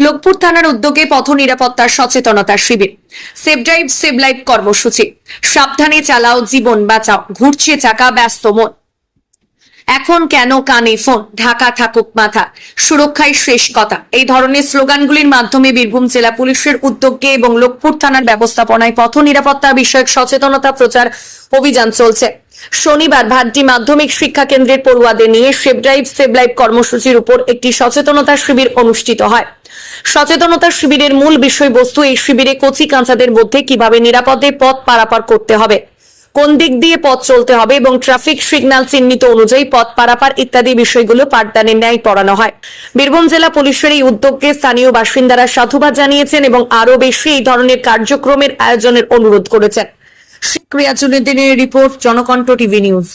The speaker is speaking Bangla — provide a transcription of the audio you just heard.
লোকপুর থানার উদ্যোগে পথ নিরাপত্তার সচেতনতা শিবির। সেভ ড্রাইভ সেভ লাইফ কর্মসূচি। সাবধানে চালাও, জীবন বাঁচাও। ঘুরছে চাকা, ব্যস্ত মন। এখন কেন কানে ফোন? ঢাকা থাকুক মাথা। সুরক্ষায় শেষ কথা। এই ধরনের স্লোগানগুলির মাধ্যমে বীরভূম জেলা পুলিশের উদ্যোগে এবং লোকপুর থানার ব্যবস্থাপনায় পথ নিরাপত্তা বিষয়ক সচেতনতা প্রচার অভিযান চলছে। শনিবার ভান্টি মাধ্যমিক শিক্ষা কেন্দ্রের পড়ুয়াদের নিয়ে সেভ ড্রাইভ সেভ লাইফ কর্মসূচির উপর একটি সচেতনতা শিবির অনুষ্ঠিত হয়। সচেতনতা শিবিরের মূল বিষয়বস্তু এই শিবিরে কচি কাঁচাদের মধ্যে কীভাবে নিরাপদে পথ পারাপার করতে হবে, কোন দিক দিয়ে পথ চলতে হবে এবং ট্রাফিক সিগন্যাল চিহ্নিত অনুযায়ী পথ পারাপার ইত্যাদি বিষয়গুলো পাঠদানের ন্যায় পড়ানো হয়। বীরভূম জেলা পুলিশের এই উদ্যোগকে স্থানীয় বাসিন্দারা সাধুবাদ জানিয়েছেন এবং আরও বেশি এই ধরনের কার্যক্রমের আয়োজনের অনুরোধ করেছেন। ক্রিয়াচুনের দিনের রিপোর্ট জনকণ্ঠ টিভি নিউজ।